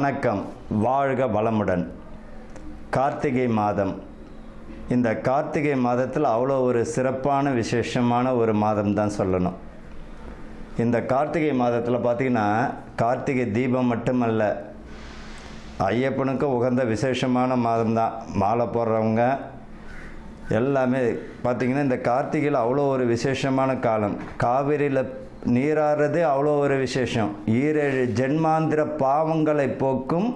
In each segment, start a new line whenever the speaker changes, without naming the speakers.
வணக்கம். வாழ்க வளமுடன். கார்த்திகை மாதம். இந்த கார்த்திகை மாதத்தில் அவ்வளோ ஒரு சிறப்பான விசேஷமான ஒரு மாதம் தான் சொல்லணும். இந்த கார்த்திகை மாதத்தில் பார்த்திங்கன்னா கார்த்திகை தீபம் மட்டுமல்ல ஐயப்பனுக்கு உகந்த விசேஷமான மாதம் தான். மாலை போடுறவங்க எல்லாமே பார்த்திங்கன்னா இந்த கார்த்திகையில் அவ்வளோ ஒரு விசேஷமான காலம். காவிரியில் நீராடுறது அவ்வளோ ஒரு விசேஷம். ஈரேழு ஜென்மாந்திர பாவங்களை போக்கும்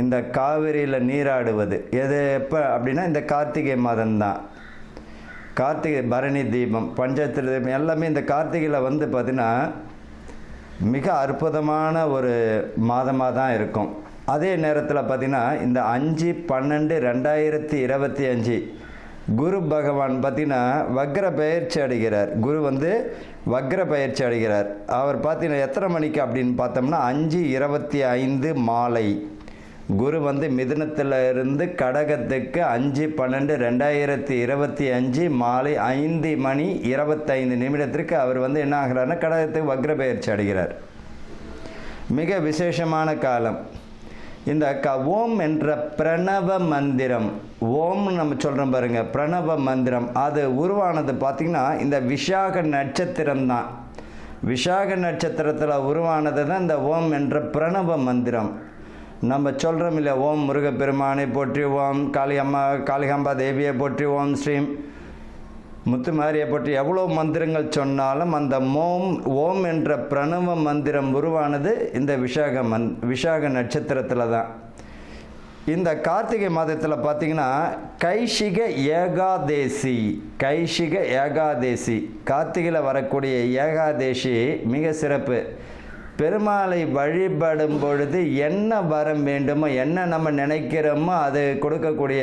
இந்த காவிரியில் நீராடுவது. எது எப்போ அப்படின்னா இந்த கார்த்திகை மாதம்தான். கார்த்திகை பரணி தீபம் பஞ்சாயத்து தீபம் எல்லாமே இந்த கார்த்திகையில் வந்து பார்த்திங்கன்னா மிக அற்புதமான ஒரு மாதமாக தான் இருக்கும். அதே நேரத்தில் பார்த்திங்கன்னா இந்த அஞ்சு பன்னெண்டு ரெண்டாயிரத்தி இருபத்தி அஞ்சு குரு பகவான் பார்த்திங்கன்னா வக்ர பயிற்சி அடைகிறார் குரு வந்து வக்ர பயிற்சி அடைகிறார் அவர் பார்த்தீங்கன்னா எத்தனை மணிக்கு அப்படின்னு பார்த்தோம்னா அஞ்சு இருபத்தி ஐந்து மாலை. குரு வந்து மிதுனத்தில் இருந்து கடகத்துக்கு அஞ்சு பன்னெண்டு ரெண்டாயிரத்தி இருபத்தி அஞ்சு மாலை ஐந்து மணி இருபத்தைந்து நிமிடத்திற்கு அவர் வந்து என்ன ஆகிறாருன்னா கடகத்துக்கு வக்ர பயிற்சி அடைகிறார் மிக விசேஷமான காலம். இந்த க ஓம் என்ற பிரணவ மந்திரம். ஓம்னு நம்ம சொல்கிறோம் பாருங்க பிரணவ மந்திரம். அது உருவானது பார்த்திங்கன்னா இந்த விசாக நட்சத்திரம் தான். விசாக நட்சத்திரத்தில் உருவானது தான் இந்த ஓம் என்ற பிரணவ மந்திரம். நம்ம சொல்கிறோம் இல்லையா ஓம் முருகப்பெருமானை போற்றி ஓம் காளியம்மா காளிகாம்பா தேவியை போற்றி ஓம் ஸ்ரீம். முத்துமாரியை பற்றி எவ்வளோ மந்திரங்கள் சொன்னாலும் அந்த மோம் ஓம் என்ற பிரணவ மந்திரம் உருவானது இந்த விஷாக மந் விஷாக நட்சத்திரத்தில் தான். இந்த கார்த்திகை மாதத்தில் பார்த்தீங்கன்னா கைஷிக ஏகாதேசி கைஷிக ஏகாதேசி கார்த்திகையில் வரக்கூடிய ஏகாதேசி மிக சிறப்பு. பெருமாளை வழிபடும் பொழுது என்ன வரம் வேண்டுமோ என்ன நம்ம நினைக்கிறோமோ அது கொடுக்கக்கூடிய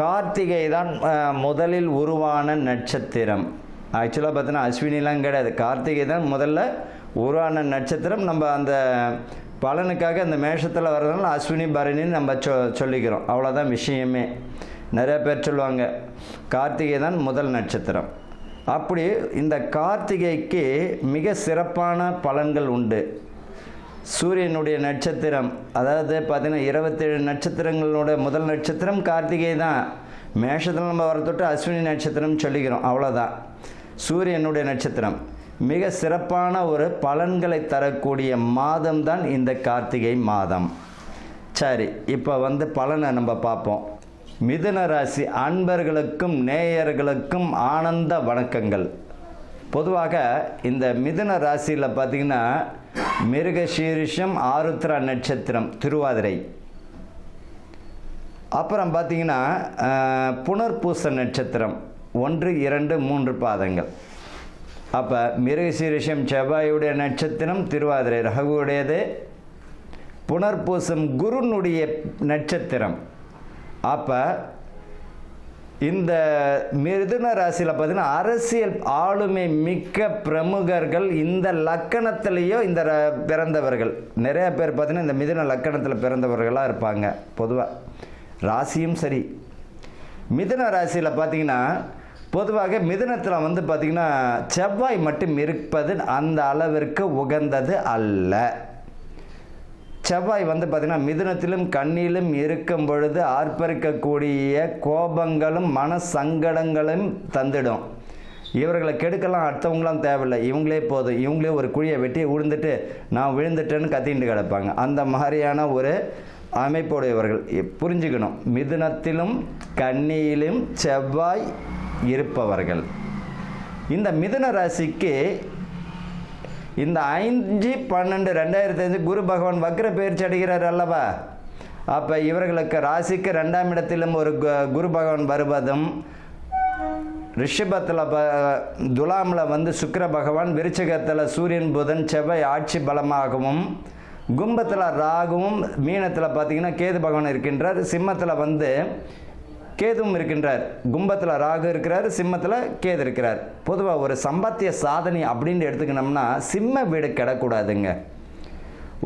கார்த்திகை தான் முதலில் உருவான நட்சத்திரம். ஆக்சுவலாக பார்த்தீங்கன்னா அஸ்வினிலாம் கிடையாது. கார்த்திகை தான் முதல்ல உருவான நட்சத்திரம். நம்ம அந்த பலனுக்காக அந்த மேஷத்தில் வர்றதுனால அஸ்வினி பரணின்னு நம்ம சொ சொல்லிக்கிறோம். அவ்வளோதான் விஷயமே. நிறைய பேர் சொல்லுவாங்க கார்த்திகை தான் முதல் நட்சத்திரம். அப்படி இந்த கார்த்திகைக்கு மிக சிறப்பான பலன்கள் உண்டு. சூரியனுடைய நட்சத்திரம் அதாவது பார்த்தீங்கன்னா இருபத்தேழு நட்சத்திரங்களோட முதல் நட்சத்திரம் கார்த்திகை தான். மேஷத்தில் நம்ம வர தொட்டு அஸ்வினி நட்சத்திரம் சொல்லிக்கிறோம் அவ்வளோதான் சூரியனுடைய நட்சத்திரம் மிக சிறப்பான ஒரு பலன்களை தரக்கூடிய மாதம் தான் இந்த கார்த்திகை மாதம். சரி இப்போ வந்து பலனை நம்ம பார்ப்போம். மிதுன ராசி அன்பர்களுக்கும் நேயர்களுக்கும் ஆனந்த வணக்கங்கள். பொதுவாக இந்த மிதுன ராசியில் பார்த்தீங்கன்னா மிருகசீரிஷம் ஆருத்ரா நட்சத்திரம் திருவாதிரை. அப்புறம் பார்த்தீங்கன்னா புனர்பூச நட்சத்திரம். ஒன்று இரண்டு மூன்று பாதங்கள். அப்போ மிருகசீரிஷம் செவ்வாயுடைய நட்சத்திரம் திருவாதிரை ரகுவுடையது. புனர்பூசம் குருனுடைய நட்சத்திரம். அப்போ இந்த மிதுன ராசியில் பார்த்தீங்கன்னா அரசியல் ஆளுமை மிக்க பிரமுகர்கள் இந்த லக்கணத்திலேயோ இந்த ர- பிறந்தவர்கள். நிறைய பேர் பார்த்தீங்கன்னா இந்த மிதுன லக்கணத்தில் பிறந்தவர்களாக இருப்பாங்க பொதுவாக ராசியும் சரி. மிதுன ராசியில் பார்த்தீங்கன்னா பொதுவாக மிதுனத்தில் வந்து பார்த்திங்கன்னா செவ்வாய் மட்டும் இருப்பது அந்த அளவிற்கு உகந்தது அல்ல. செவ்வாய் வந்து பார்த்திங்கன்னா மிதுனத்திலும் கண்ணிலும் இருக்கும் பொழுது ஆர்ப்பரிக்கக்கூடிய கோபங்களும் மன சங்கடங்களும் தந்துடும். இவர்களை கெடுக்கலாம் அடுத்தவங்களாம் தேவையில்லை. இவங்களே போதும். இவங்களே ஒரு குழியை வெட்டி விழுந்துட்டு நான் விழுந்துட்டேன்னு கத்திட்டு கிடப்பாங்க. அந்த மாதிரியான ஒரு அமைப்புடையவர்கள். புரிஞ்சுக்கணும். மிதுனத்திலும் கண்ணியிலும் செவ்வாய் இருப்பவர்கள். இந்த மிதுன ராசிக்கு இந்த ஐந்து பன்னெண்டு ரெண்டாயிரத்தி அஞ்சு குரு பகவான் வக்ர பயிற்சி அடைகிறார் அல்லவா? அப்போ இவர்களுக்கு ராசிக்கு ரெண்டாம் இடத்திலும் ஒரு கு- குரு பகவான் வருவதும் ரிஷபத்தில் ப துலாமில் வந்து சுக்கர பகவான் விருச்சகத்தில் சூரியன் புதன் செவ்வாய் ஆட்சி பலமாகவும் கும்பத்தில் ராகுவும் மீனத்தில் பார்த்தீங்கன்னா கேது பகவான் இருக்கின்றார். சிம்மத்தில் வந்து கேதுவும் இருக்கின்றார். கும்பத்தில் ராகு இருக்கிறார் சிம்மத்தில் கேது இருக்கிறார். பொதுவாக ஒரு சம்பாத்திய சாதனை அப்படின்னு எடுத்துக்கினோம்னா சிம்ம வீடு கிடக்கூடாதுங்க.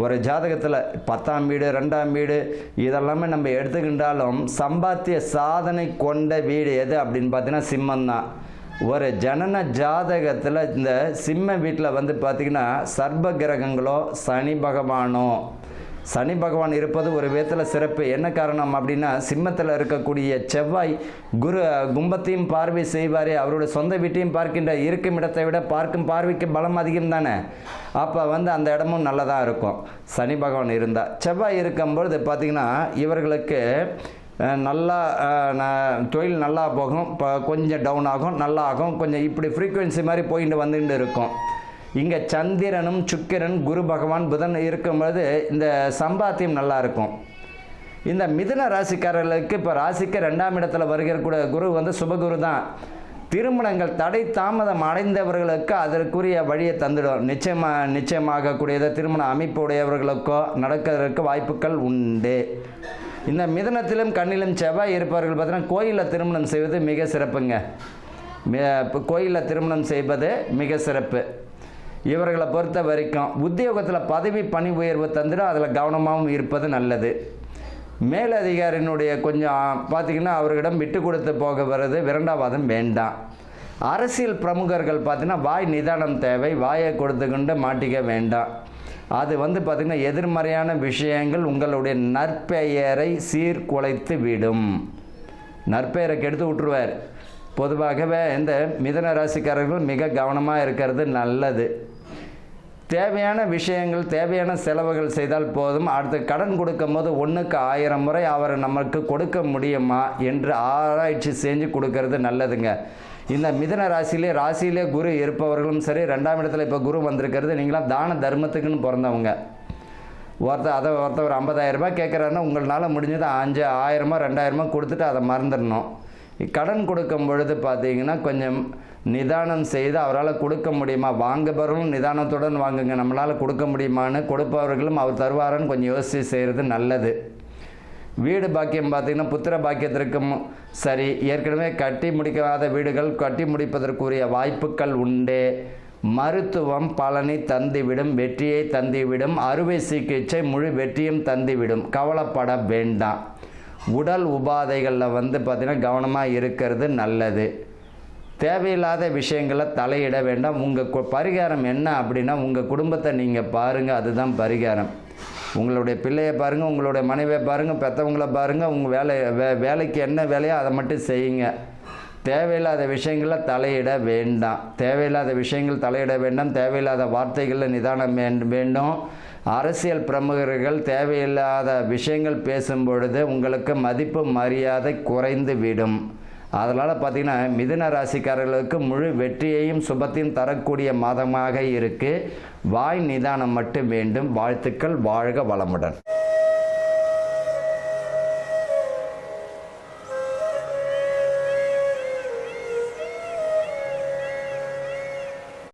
ஒரு ஜாதகத்தில் பத்தாம் வீடு ரெண்டாம் வீடு இதெல்லாமே நம்ம எடுத்துக்கின்றாலும் சம்பாத்திய சாதனை கொண்ட வீடு எது அப்படின்னு பார்த்தீங்கன்னா சிம்மம் தான் ஒரு ஜனன ஜாதகத்தில் இந்த சிம்ம வீட்டில் வந்து பார்த்திங்கன்னா சர்ப கிரகங்களோ சனி பகவானோ சனி பகவான் இருப்பது ஒரு விதத்தில் சிறப்பு. என்ன காரணம் அப்படின்னா சிம்மத்தில் இருக்கக்கூடிய செவ்வாய் குரு கும்பத்தையும் பார்வை செய்வார். அவருடைய சொந்த வீட்டையும் பார்க்கின்ற இருக்கும் இடத்தை விட பார்க்கும் பார்வைக்கு பலம் அதிகம் தானே? அப்போ வந்து அந்த இடமும் நல்லதாக இருக்கும். சனி பகவான் இருந்தால் செவ்வாய் இருக்கும்பொழுது பார்த்திங்கன்னா இவர்களுக்கு நல்லா தொழில் நல்லா போகும். இப்போ கொஞ்சம் டவுன் ஆகும் நல்லா ஆகும். கொஞ்சம் இப்படி ஃப்ரீக்குவென்சி மாதிரி போயிட்டு வந்துட்டு இருக்கும். இங்கே சந்திரனும் சுக்கிரன் குரு பகவான் புதன் இருக்கும்போது இந்த சம்பாத்தியம் நல்லா இருக்கும். இந்த மிதுன ராசிக்காரர்களுக்கு இப்போ ராசிக்கு ரெண்டாம் இடத்துல வருகிற கூட குரு வந்து சுபகுரு தான். திருமணங்கள் தடை தாமதம் அடைந்தவர்களுக்கு அதற்குரிய வழியை தந்துடும் நிச்சயமாக நிச்சயமாகக்கூடியதை திருமண அமைப்பு உடையவர்களுக்கோ நடக்கிறதுக்கு வாய்ப்புகள் உண்டு. இந்த மிதனத்திலும் கண்ணிலும் செவ்வாய் இருப்பவர்கள் பார்த்தீங்கன்னா கோயிலில் திருமணம் செய்வது மிக சிறப்புங்க. இப்போ கோயிலில் திருமணம் செய்வது மிக சிறப்பு. இவர்களை பொறுத்த வரைக்கும் உத்தியோகத்தில் பதவி பணி உயர்வு தந்துடும் அதில் கவனமாகவும் இருப்பது நல்லது. மேலதிகாரினுடைய கொஞ்சம் பார்த்திங்கன்னா அவர்களிடம் விட்டு கொடுத்து போக வர்றது விரண்டாவாதம் வேண்டாம். அரசியல் பிரமுகர்கள் பார்த்தீங்கன்னா வாய் நிதானம் தேவை வாயை கொடுத்துக்கொண்டு மாட்டிக்க வேண்டாம். அது வந்து பார்த்திங்கன்னா எதிர்மறையான விஷயங்கள் உங்களுடைய நற்பெயரை சீர்குலைத்து விடும். நற்பெயரை கெடுத்து விட்டுருவார். பொதுவாகவே இந்த மிதன ராசிக்காரர்கள் மிக கவனமாக இருக்கிறது நல்லது. தேவையான விஷயங்கள் தேவையான செலவுகள் செய்தால் போதும். அடுத்து கடன் கொடுக்கும் போது ஒன்றுக்கு ஆயிரம் முறை அவர் நமக்கு கொடுக்க முடியுமா என்று ஆராய்ச்சி செஞ்சு கொடுக்கறது நல்லதுங்க. இந்த மிதன ராசியிலே ராசியிலே குரு இருப்பவர்களும் சரி ரெண்டாம் இடத்துல இப்போ குரு வந்திருக்கிறது. நீங்களாம் தான தர்மத்துக்குன்னு பிறந்தவங்க. ஒருத்தர் அதை ஒருத்தர் ஒரு 50000 ரூபாய் கேட்குறாருன்னா உங்களால் முடிஞ்சது அஞ்சு ஆயிரமோ ரெண்டாயிரமோ கொடுத்துட்டு அதை மறந்துடணும். கடன் கொடுக்கும் பொழுது பார்த்தீங்கன்னா கொஞ்சம் நிதானம் செய்து அவரால் கொடுக்க முடியுமா? வாங்குபவர்களும் நிதானத்துடன் வாங்குங்க. நம்மளால் கொடுக்க முடியுமான்னு கொடுப்பவர்களும் அவர் தருவாருன்னு கொஞ்சம் யோசித்து செய்கிறது நல்லது. வீடு பாக்கியம் பார்த்தீங்கன்னா புத்திர பாக்கியத்திற்கும் சரி. ஏற்கனவே கட்டி முடிக்காத வீடுகள் கட்டி முடிப்பதற்குரிய வாய்ப்புகள் உண்டு. மருத்துவம் பலனை தந்துவிடும் வெற்றியை தந்துவிடும் அறுவை சிகிச்சை முழு வெற்றியும் தந்துவிடும். கவலைப்பட வேண்டாம். உடல் உபாதைகளில் வந்து பார்த்திங்கன்னா கவனமாக இருக்கிறது நல்லது. தேவையில்லாத விஷயங்களை தலையிட வேண்டாம். உங்கள் பரிகாரம் என்ன அப்படின்னா உங்கள் குடும்பத்தை நீங்கள் பாருங்கள் அதுதான் பரிகாரம். உங்களுடைய பிள்ளையை பாருங்கள் உங்களுடைய மனைவியை பாருங்கள் பெற்றவங்கள பாருங்கள் உங்கள் வேலை வே வேலைக்கு என்ன வேலையோ அதை மட்டும் செய்யுங்க. தேவையில்லாத விஷயங்களில் தலையிட வேண்டாம். தேவையில்லாத விஷயங்கள் தலையிட வேண்டாம். தேவையில்லாத வார்த்தைகளில் நிதானம் வேண்டும். அரசியல் பிரமுகர்கள் தேவையில்லாத விஷயங்கள் பேசும் பொழுது உங்களுக்கு மதிப்பு மரியாதை குறைந்து விடும். அதனால் பார்த்தீங்கன்னா மிதுன ராசிக்காரர்களுக்கு முழு வெற்றியையும் சுபத்தையும் தரக்கூடிய மாதமாக இருக்குது வாய் நிதானம் மட்டும் வேண்டும். வாழ்த்துக்கள். வாழ்க வளமுடன்.